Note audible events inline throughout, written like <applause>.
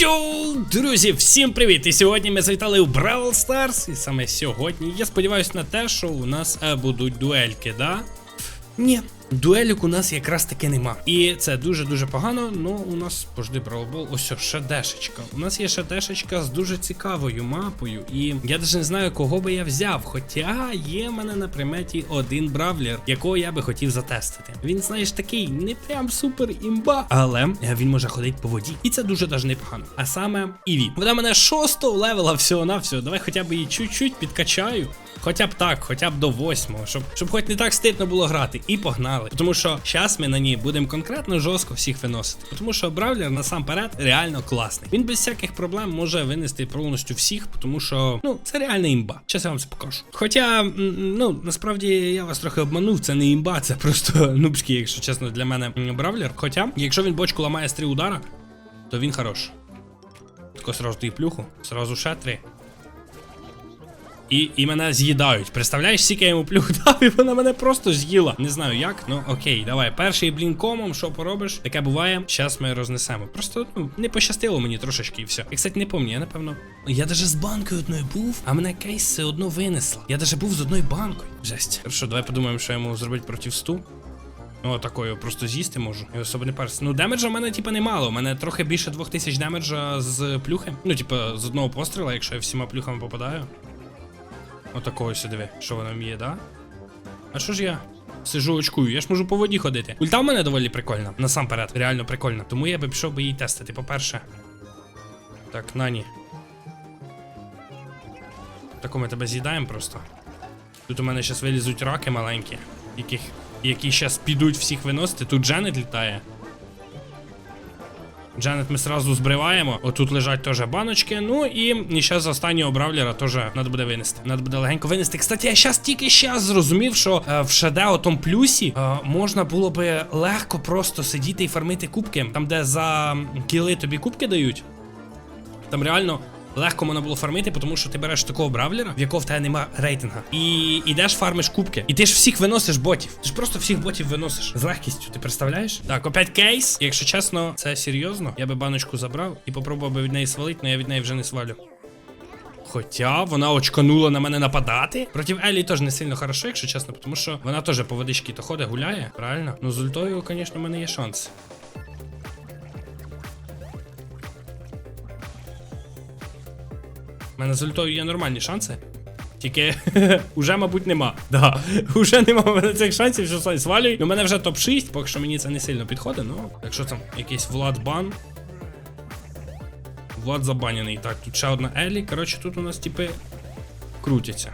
Йоу, друзі, всім привіт! І сьогодні ми завітали у Бравл Старс. І саме сьогодні я сподіваюся на те, що у нас е, будуть дуельки, да? Ні. Дуелік у нас якраз таки нема. І це дуже-дуже погано. Ну, у нас пожди бравлбол. Ось ще дешечка. У нас є ще дешечка з дуже цікавою мапою. І я навіть не знаю, кого би я взяв. Хоча є в мене на приметі один бравлер, якого я би хотів затестити. Він, знаєш, такий не прям супер імба, але він може ходити по воді. І це дуже даже непогано. А саме Іві. Вона мене шостого левела всього на всього. Давай хоча б її чуть-чуть підкачаю. Хоча б так, хоча б до восьмого, щоб щоб хоч не так стидно було грати. І погнали. Тому що зараз ми на ній будемо конкретно жорстко всіх виносити. Тому що Бравлер насамперед реально класний. Він без всяких проблем може винести повністю всіх, тому що ну це реальна імба. Зараз я вам це покажу. Хоча, ну насправді я вас трохи обманув, це не імба, це просто нубський, якщо чесно, для мене Бравлер. Хоча, якщо він бочку ламає з три удара, то він хорош. Тако сразу ти плюху, сразу ще три. І, і мене з'їдають. Представляєш, скільки я йому плюх дав, і вона мене просто з'їла. Не знаю як, ну окей, давай. Перший блінкомом, що поробиш? Таке буває. Зараз ми рознесемо. Просто ну, не пощастило мені трошечки і все. Я, кстати, не пам'ятаю, я напевно. Я даже з банкою одною був, а мене кейс все одно винесла. Я даже був з одною банкою. Жесть. Хорошо, давай подумаємо, що я йому зробити проти сту. Ну, такою просто з'їсти можу. І особо не парся. Ну, демеджа в мене, типа, немало. У мене трохи більше 2000 демеджа з плюхи. Ну, типа, з одного постріла, якщо я всіма плюхами попадаю. Отакого ось диви, що вона вміє, да? А що ж я? Сижу очкую, я ж можу по воді ходити. Ульта в мене доволі прикольна, насамперед, реально прикольна. Тому я би пішов би її тестити, по-перше. Так, нані. Тако ми тебе з'їдаємо просто. Тут у мене зараз вилізуть раки маленькі, яких, які зараз підуть всіх виносити. Тут Дженет літає. Джанет ми сразу збриваємо. Отут лежать теж баночки. Ну і ще з останнього бравлера теж треба буде винести. Треба буде легенько винести. Кстати, я щас тільки щас зрозумів, що е, в ШД отом плюсі е, можна було би легко просто сидіти і фармити кубки. Там, де за кіли тобі кубки дають. Там реально. Легко можна було фармити, тому що ти береш такого бравлера, в якого в тебе нема рейтинга, і йдеш фармиш кубки. І ти ж всіх виносиш ботів. Ти ж просто всіх ботів виносиш з легкістю. Ти представляєш? Так, опять кейс. Якщо чесно, це серйозно. Я би баночку забрав і попробував би від неї свалити, але я від неї вже не свалю. Хоча вона очканула на мене нападати. Проти Елі теж не сильно хорошо, якщо чесно, тому що вона теж по водички то ходить, гуляє, правильно? Ну з ультою, звісно, в мене є шанс. У мене з ультою є нормальні шанси. Тільки <laughs> уже, мабуть, нема. Да. <laughs> Уже нема в мене цих шансів, що Сонь свалюй. Ну, у мене вже топ-6, поки що мені це не сильно підходить. Ну, якщо там якийсь Влад бан. Влад забанений. Так, тут ще одна Елі. Коротше, тут у нас типи крутяться.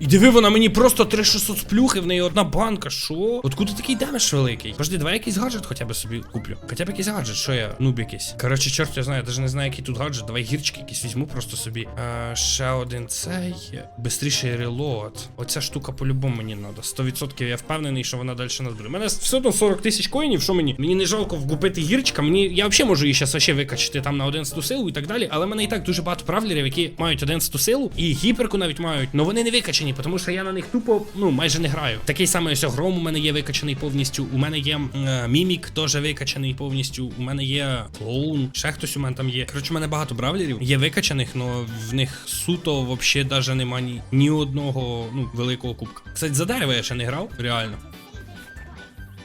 І диви, вона мені просто 3600 сплюхи, в неї одна банка. Що? Откуда такий демедж великий? Пожди, давай якийсь гаджет хоча б собі куплю. Хоча б якийсь гаджет, що я? Нуб якийсь. Коротше, чорт, я знаю, я навіть не знаю, який тут гаджет. Давай гірчики якісь візьму просто собі. А, ще один цей. Бистріший релот. Оця штука по-любому мені треба. 100% я впевнений, що вона далі нас буде. У мене все одно 40 тисяч коїнів, що мені? Мені не жалко вкупити гірчика. Мені я взагалі можу її ще викачати там на 11 силу і так далі. Але в мене і так дуже багато правлерів, які мають 11 силу, і гіперку навіть мають, але вони не викачані, тому що я на них тупо ну майже не граю. Такий самий ось гром у мене є викачаний повністю. У мене є е, мімік теж викачаний повністю. У мене є клоун, ще хтось у мене там є. Коротше, у мене багато бравлерів. Є викачаних, але в них суто взагалі навіть нема ні, ні одного ну, великого кубка. Кстати, за дерево я ще не грав, реально.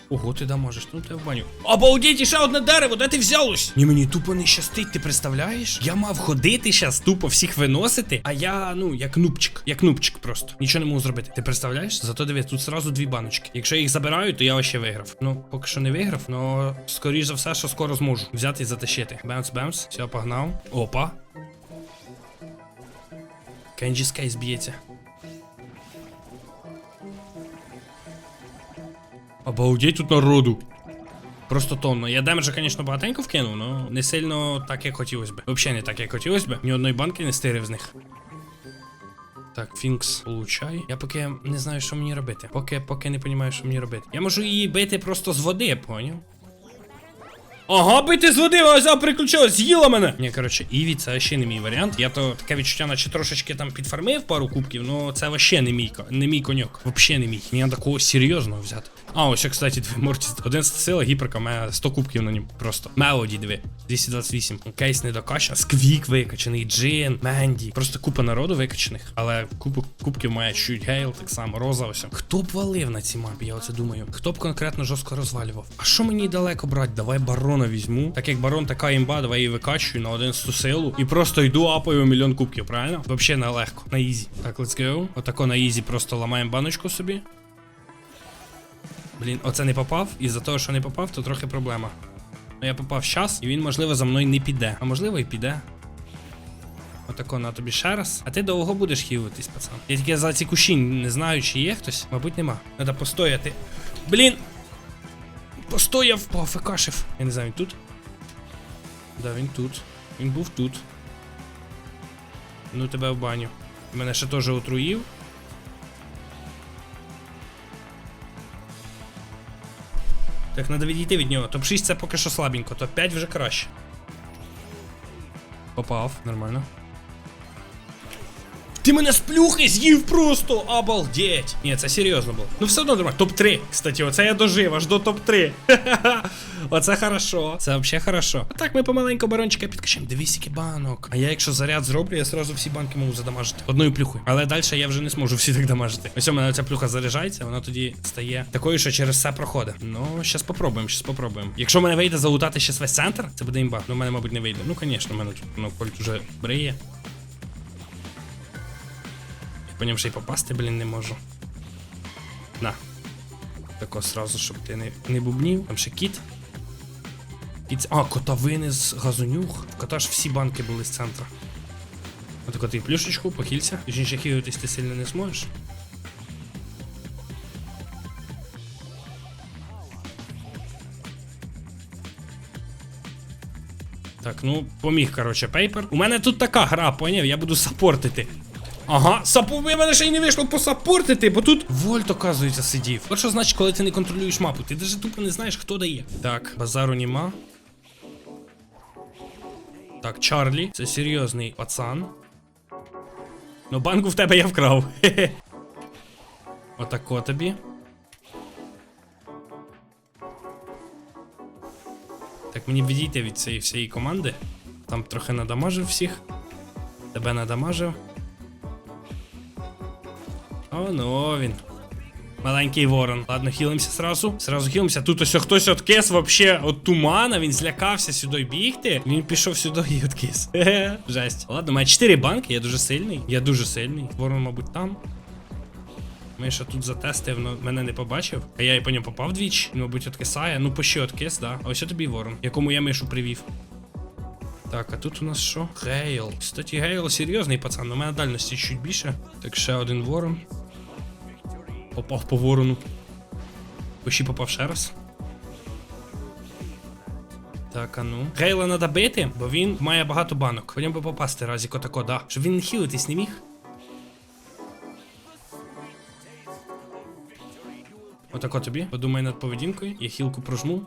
Ого, ти да можеш, ну ти в баню. Обалдіть, ще одне дерево, де ти взялось? Ні, мені тупо не щастить, ти представляєш? Я мав ходити щас, тупо всіх виносити, а я, ну, як нубчик, як нубчик просто. Нічого не можу зробити. Ти представляєш? Зато дивись, тут сразу дві баночки. Якщо я їх забираю, то я вообще виграв. Ну, поки що не виграв, но скоріш за все, що скоро зможу взяти і затащити. Бемс, бемс, все, погнав. Опа. Кенджі Скейс б'ється. Обалдеть тут народу. Просто тонно. Я демеджа, звісно, багатенько вкинув, але не сильно так, як хотілося б. Взагалі не так, як хотілося б. Ні одної банки не стирив з них. Так, Фінкс получай. Я поки не знаю, що мені робити. Поки поки не розумію, що мені робити. Я можу її бити просто з води, поняв? Ага, би ти з води ось приключилась, з'їла мене. Ні, коротше, Іві це ще не мій варіант. Я то таке відчуття, наче трошечки там підфармив пару кубків, ну це вообще не мій, не мій коньок. Вообще не мій. Мені такого серйозного взяти. А, ось, кстати, дві Мортіс. 11 сила, гіперка, має 100 кубків на ньому. Просто. Мелоді, диви. 228. Кейс не докача. Сквік викачаний, Джин, Менді. Просто купа народу викачаних. Але купу кубків має чуть гейл, так само, роза ось. Хто б валив на цій мапі, я оце думаю. Хто б конкретно жорстко розвалював? А що мені далеко брати? Давай барона візьму. Так як барон така імба, давай її викачую на 11 силу. І просто йду апаю мільйон кубків, правильно? Вообще не легко. На ізі. Так, let's go. Отако на ізі просто ламаємо баночку собі. Блін, оце не попав, і за того, що не попав, то трохи проблема. Ну я попав щас, і він, можливо, за мною не піде. А можливо і піде. Отако на тобі ще раз. А ти довго будеш хілитись, пацан. Я тільки за ці кущі не знаю, чи є хтось. Мабуть, нема. Треба постояти. Блін! Постояв, пофекашив. Я не знаю, він тут. Да, він тут. Він був тут. Ну тебе в баню. Мене ще теж отруїв. Так, треба відійти від нього. Топ 6 це поки що слабенько, топ 5 вже краще. Попав, нормально. Ти мене з плюхи з'їв просто! Обалдеть! Ні, це серйозно було. Ну все одно нормально. Топ-3. Кстати, оце я дожив аж до топ-3. <laughs> Оце хорошо. Це взагалі хорошо. А так ми помаленьку барончика підкачаємо. Дивись, який банок. А я якщо заряд зроблю, я сразу всі банки можу задамажити. Одною плюхою. Але далі я вже не зможу всі так дамажити. Ось у мене ця плюха заряджається, вона тоді стає такою, що через все проходить. Ну, щас попробуємо, щас попробуємо. Якщо мене вийде залутати ще весь центр, це буде імба. Ну, в мене, мабуть, не вийде. Ну, звісно, в мене тут ну, кольт вже бриє. По ньому ще й попасти, блін, не можу. На. Тако сразу, щоб ти не, не бубнів. Там ще кіт. Кіт. А, кота винес газонюх. В кота ж всі банки були з центра. Отако ти плюшечку, похилься. І ще хилитись ти сильно не зможеш. Так, ну, поміг, короче, пейпер. У мене тут така гра, поняв? Я буду саппортити. Ага, сапу мене ще й не вийшло посаппортити, бо тут вольт, оказується, сидів. От що значить, коли ти не контролюєш мапу, ти навіть тупо не знаєш, хто дає. Так, базару нема. Так, Чарлі, це серйозний пацан. Ну, банку в тебе я вкрав. Хе-хе. <laughs> Отако тобі. Так, мені відійти від цієї всієї команди. Там трохи надамажив всіх. Тебе надамажив. О, ну він. Маленький ворон. Ладно, хілимося сразу. Сразу хілимося. Тут ось хтось откис вообще от тумана. Він злякався сюди бігти. Він пішов сюди і откис. <laughs> Жесть. Ладно, має 4 банки, я дуже сильний. Я дуже сильний. Ворон, мабуть, там. Ми ще тут затестив, але мене не побачив. А я і по ньому попав двічі. Він, мабуть, откисає. Ну, пощі откис, да. А ось тобі ворон, якому я мишу привів. Так, а тут у нас що? Гейл. Кстати, Гейл серйозний пацан, у мене дальності чуть більше. Так, ще один ворон. Попав по ворону. Пощі попав ще раз. Так, а ну. Гейла треба бити, бо він має багато банок. По ньому попасти разі отако, да. Щоб він хілитись не міг. Отако тобі. Подумай над поведінкою. Я хілку прожму.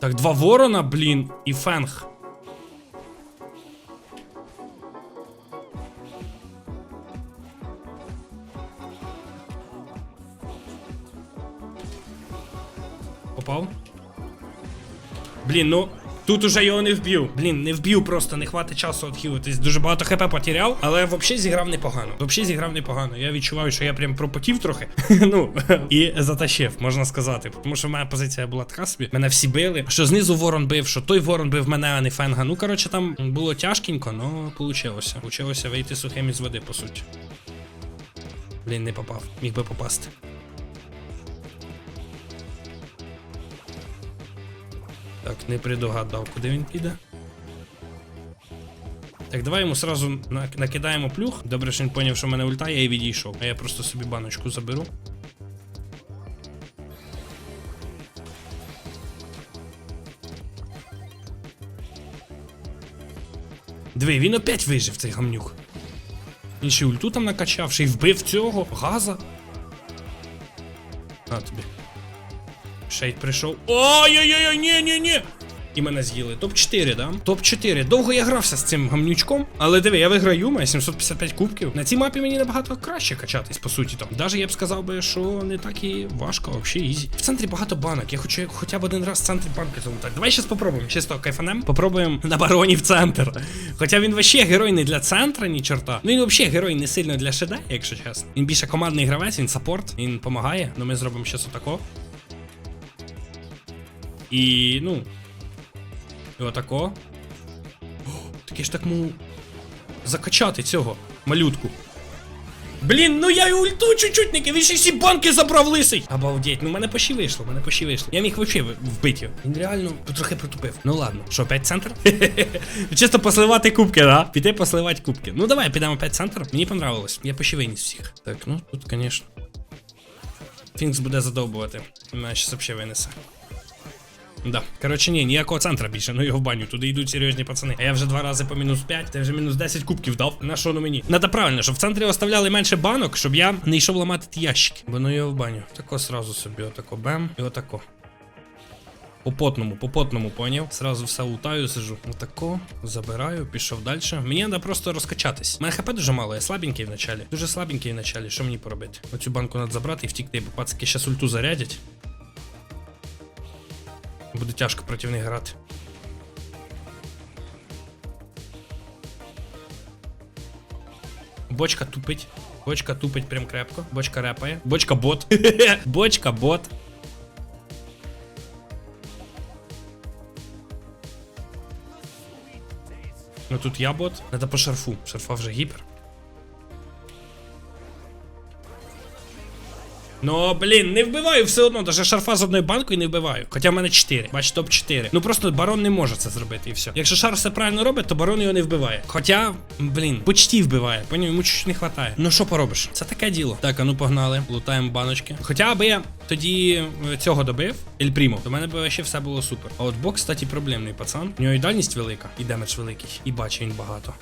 Так, два ворона, блін, і фенг. Попав? Блін, ну. Тут уже його не вб'ю. Блін, не вб'ю просто, не хватить часу відхилитись. Дуже багато хп потеряв, але взагалі зіграв непогано. Взагалі зіграв непогано. Я відчуваю, що я прям пропотів трохи. <laughs> ну, і затащив, можна сказати. Тому що моя позиція була така собі. Мене всі били. Що знизу ворон бив, що той ворон бив мене, а не фенга. Ну, коротше, там було тяжкенько, але получилося. Получилося вийти сухим із води, по суті. Блін, не попав. Міг би попасти. Так, не предугадав, куди він піде. Так, давай йому сразу накидаємо плюх. Добре, що він поняв, що в мене ульта, я і відійшов. А я просто собі баночку заберу. Диви, він опять вижив цей гамнюк. Він ще ульту там накачав, ще й вбив цього газа. На тобі. Шейд прийшов. Ой-ой-ой, ні, ні, ні. І мене з'їли. Топ-4, да? Топ-4. Довго я грався з цим гамнючком. Але диви, я виграю, маю 755 кубків. На цій мапі мені набагато краще качатись, по суті. там. Даже я б сказав би, що не так і важко, взагалі ізі. В центрі багато банок. Я хочу хоча б один раз в центрі банки залутати. Давай щас попробуємо. Чисто кайфанем. Попробуємо на бароні в центр. Хоча він вообще герой не для центра, ні чорта. Ну він взагалі герой не сильно для ШД, якщо чесно. Він більше командний гравець, він саппорт, він допомагає. Ну ми зробимо щас отако. І ну. І отако. О, таке ж так му. Закачати цього малютку. Блін, ну я й ульту чуть-чуть не кив, він ще всі банки забрав лисий. Обалдеть, ну мене почти вийшло, мене почти вийшло. Я міг вообще вбити його. Він реально трохи протупив. Ну ладно, що, 5 центр? <laughs> Чисто посливати кубки, да? Піти посливати кубки. Ну давай, підемо 5 центр. Мені понравилось. Я почти виніс всіх. Так, ну тут, звісно. Фінкс буде задовбувати. Мене щас взагалі винесе. Да. Коротше, ні, ніякого центра більше, ну його в баню. Туди йдуть серйозні пацани. А я вже два рази по мінус 5, ти вже мінус 10 кубків дав. На що ну мені? Надо правильно, щоб в центрі оставляли менше банок, щоб я не йшов ламати ті ящики. Бо ну його в баню. Тако сразу собі, отако бем і отако. По потному, по потному, поняв? Сразу все лутаю, сижу. Отако, забираю, пішов далі. Мені треба просто розкачатись. У мене хп дуже мало, я слабенький в началі. Дуже слабенький в началі. Що мені поробити? Оцю банку треба забрати і втікти, бо пацики щас ульту зарядять. Буде тяжко проти них грати. Бочка тупить. Бочка тупить прям крепко. Бочка репає. Бочка бот. <laughs> Бочка бот. Ну тут я бот. Надо по шарфу. Шарфа вже гіпер. Ну, блін, не вбиваю все одно, даже шарфа з одною банкою не вбиваю. Хоча в мене 4. Бач, топ 4. Ну просто барон не може це зробити і все. Якщо шар все правильно робить, то барон його не вбиває. Хоча, блін, почти вбиває. Поняв, йому чуть не вистачає. Ну що поробиш? Це таке діло. Так, а ну погнали. Лутаємо баночки. Хоча би я тоді е, цього добив, Ель Прімо, то в мене б ще все було супер. А от бок, кстати, проблемний пацан. У нього і дальність велика, і демедж великий, і бачить він багато.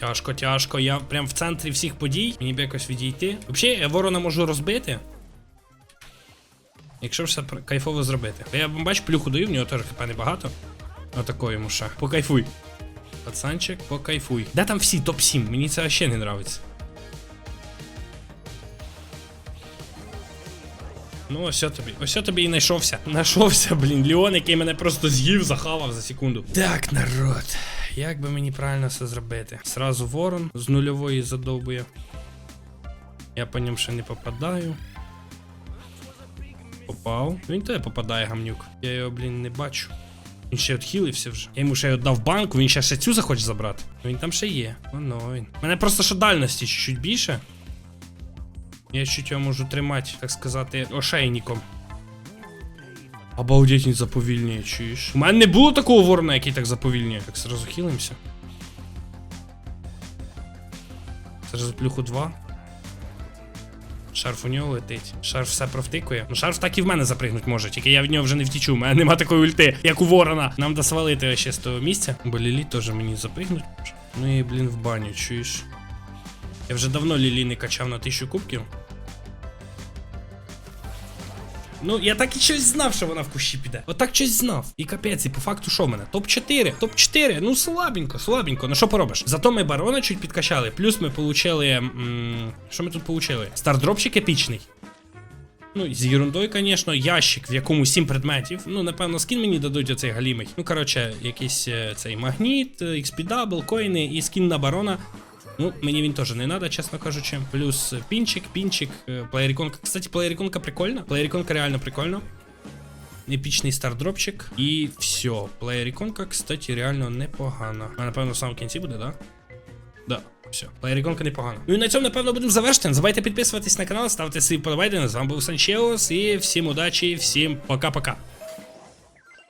Тяжко, тяжко. Я прям в центрі всіх подій. Мені б якось відійти. Взагалі, я ворона можу розбити. Якщо все кайфово зробити. Я бач, плюху даю, в нього теж хп небагато. Отако йому ще. Покайфуй. Пацанчик, покайфуй. Де там всі топ-7? Мені це ще не нравиться. Ну, ось тобі. Ось тобі і знайшовся. Знайшовся, блін, Леон, який мене просто з'їв, захавав за секунду. Так, народ. Як би мені правильно все зробити? Сразу ворон з нульової задовбує. Я по ньому ще не попадаю. Попав. Він теж попадає гамнюк. Я його, блін, не бачу. Він ще відхилився вже. Я йому ще віддав банку, він ще ще цю захоче забрати. Він там ще є. Воно він. Мене просто що дальності чуть-чуть більше. Я чуть його можу тримати, так сказати, ошейником. Обалдеть, він заповільнює, чуєш? У мене не було такого ворона, який так заповільнює. Так, сразу хилимося. Сразу плюху 2. Шарф у нього летить. Шарф все провтикує. Ну, шарф так і в мене запригнуть може, тільки я від нього вже не втічу. У мене нема такої ульти, як у ворона. Нам до свалити ще з того місця. Бо Лілі теж мені запригнуть. Ну і, блін, в баню, чуєш. Я вже давно Лілі не качав на тисячу кубків. Ну, я так і щось знав, що вона в кущі піде. Отак щось знав. І капець, і по факту що в мене? Топ-4. Топ-4. Ну, слабенько, слабенько. Ну що поробиш? Зато ми барона чуть підкачали. Плюс ми получили. Що ми тут получили? Стардропчик епічний. Ну, з ерундою, звісно, ящик, в якому 7 предметів. Ну, напевно, скін мені дадуть оцей галімий. Ну, коротше, якийсь е, цей магніт, XP Double, коїни і скін на барона. Ну, мені він теж не треба, чесно кажучи. Плюс е, пінчик, е, плеєріконка. Кстати, плеєріконка прикольна. Плеєріконка реально прикольна. Епічний стардропчик. І все. Плеєріконка, кстати, реально непогана. А напевно в самому кінці буде, да? Да. Все, плеєріконка непогана. Ну і на цьому, напевно, будемо завершити. Не забувайте підписуватись на канал, ставте свої подобайки. З вами був Санчеус. І всім удачі, всім пока-пока.